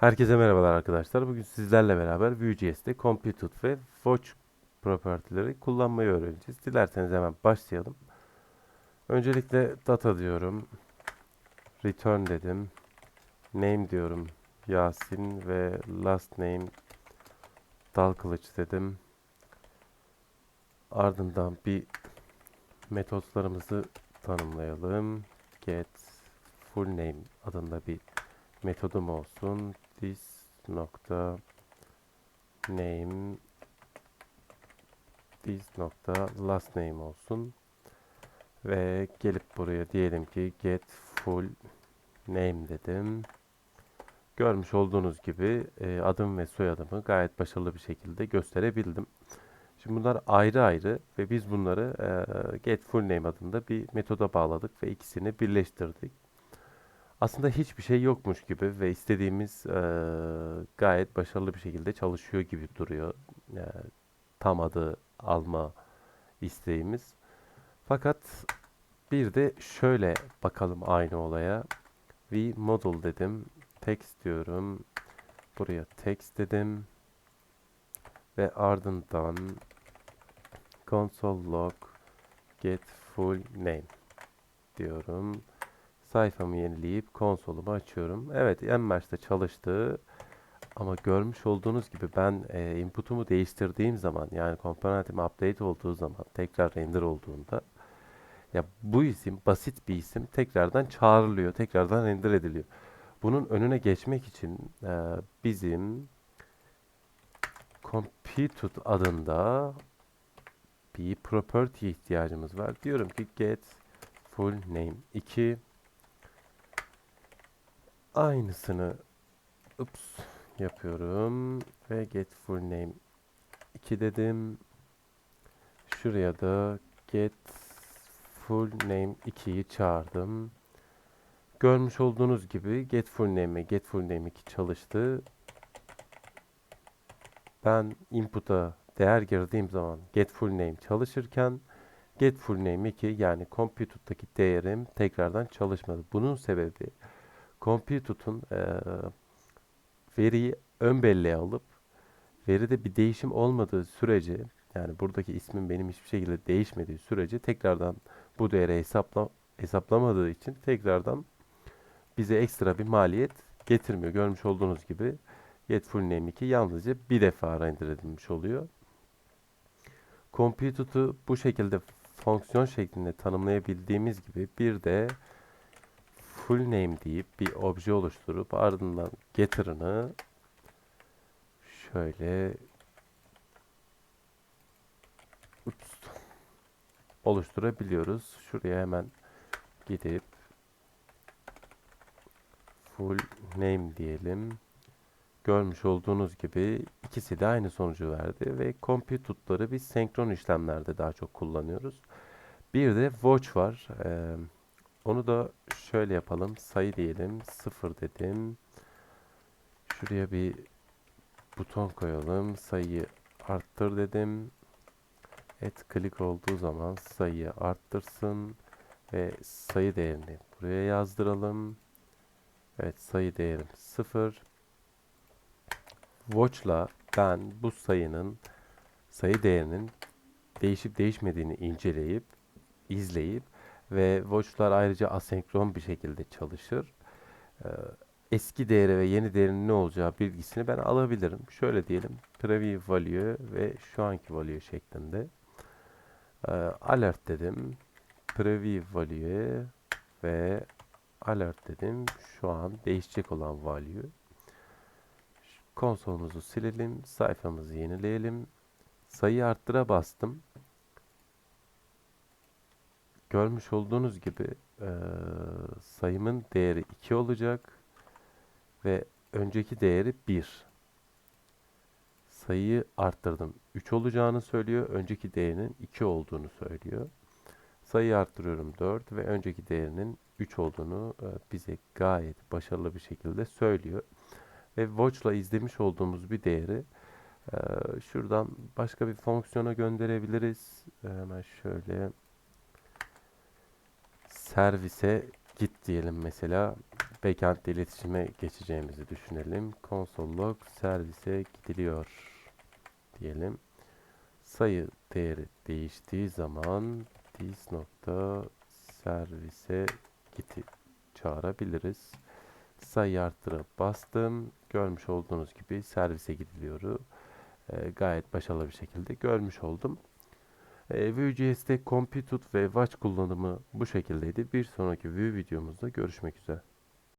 Herkese merhabalar arkadaşlar. Bugün sizlerle beraber Vue.js'te Computed ve Watch property'leri kullanmayı öğreneceğiz. Dilerseniz hemen başlayalım. Öncelikle data diyorum. Return dedim. Name diyorum. Yasin ve last name Dal Kılıç dedim. Ardından bir metotlarımızı tanımlayalım. Get full name adında bir metodum olsun. This nokta name this nokta last name olsun. Ve gelip buraya diyelim ki get full name dedim. Görmüş olduğunuz gibi e, adım ve soyadımı gayet başarılı bir şekilde gösterebildim. Şimdi bunlar ayrı ayrı ve biz bunları e, get full name adında bir metoda bağladık ve ikisini birleştirdik. Aslında hiçbir şey yokmuş gibi ve istediğimiz e, gayet başarılı bir şekilde çalışıyor gibi duruyor. E, tam adı alma isteğimiz. Fakat bir de şöyle bakalım aynı olaya. V model dedim. Text diyorum. Buraya text dedim. Ve ardından console log get full name diyorum. Sayfamı yenileyip konsolumu açıyorum. Evet en başta çalıştı. Ama görmüş olduğunuz gibi ben e, input'umu değiştirdiğim zaman yani komponentim update olduğu zaman tekrar render olduğunda ya bu isim basit bir isim tekrardan çağrılıyor. Tekrardan render ediliyor. Bunun önüne geçmek için e, bizim computed adında bir property ihtiyacımız var. Diyorum ki get full name 2 aynısını ups yapıyorum ve get full name 2 dedim. Şuraya da get full name 2'yi çağırdım. Görmüş olduğunuz gibi get full name get full name 2 çalıştı. Ben input'a değer girdiğim zaman get full name çalışırken get full name 2 yani computed'daki değerim tekrardan çalışmadı. Bunun sebebi Computed'un e, veriyi ön belleğe alıp veride bir değişim olmadığı sürece yani buradaki ismin benim hiçbir şekilde değişmediği sürece tekrardan bu değeri hesapla, hesaplamadığı için tekrardan bize ekstra bir maliyet getirmiyor. Görmüş olduğunuz gibi get full name 2 yalnızca bir defa render edilmiş oluyor. Computed'u bu şekilde fonksiyon şeklinde tanımlayabildiğimiz gibi bir de full name deyip bir obje oluşturup ardından getter'ını şöyle ups, oluşturabiliyoruz. Şuraya hemen gidip full name diyelim. Görmüş olduğunuz gibi ikisi de aynı sonucu verdi ve computed'ları biz senkron işlemlerde daha çok kullanıyoruz. Bir de watch var. Ee, onu da şöyle yapalım. Sayı diyelim. 0 dedim. Şuraya bir buton koyalım. Sayıyı arttır dedim. Et klik olduğu zaman sayıyı arttırsın. Ve sayı değerini buraya yazdıralım. Evet sayı değerim 0. Watch'la ben bu sayının sayı değerinin değişip değişmediğini inceleyip izleyip ve watch'lar ayrıca asenkron bir şekilde çalışır. Ee, eski değeri ve yeni değerinin ne olacağı bilgisini ben alabilirim. Şöyle diyelim preview value ve şu anki value şeklinde. Ee, alert dedim. Preview value ve alert dedim. Şu an değişecek olan value. Konsolumuzu silelim. Sayfamızı yenileyelim. Sayı arttıra bastım. Görmüş olduğunuz gibi e, sayımın değeri 2 olacak ve önceki değeri 1. Sayıyı arttırdım. 3 olacağını söylüyor. Önceki değerinin 2 olduğunu söylüyor. Sayıyı arttırıyorum 4 ve önceki değerinin 3 olduğunu bize gayet başarılı bir şekilde söylüyor. Ve watch'la izlemiş olduğumuz bir değeri şuradan başka bir fonksiyona gönderebiliriz. Hemen şöyle servise git diyelim mesela. backend ile iletişime geçeceğimizi düşünelim. Console log servise gidiliyor diyelim. Sayı değeri değiştiği zaman this nokta servise giti çağırabiliriz. Sayı arttıra bastım. Görmüş olduğunuz gibi servise gidiliyoru e, gayet başarılı bir şekilde görmüş oldum. E, Vue.js'te Compute ve Watch kullanımı bu şekildeydi. Bir sonraki Vue videomuzda görüşmek üzere.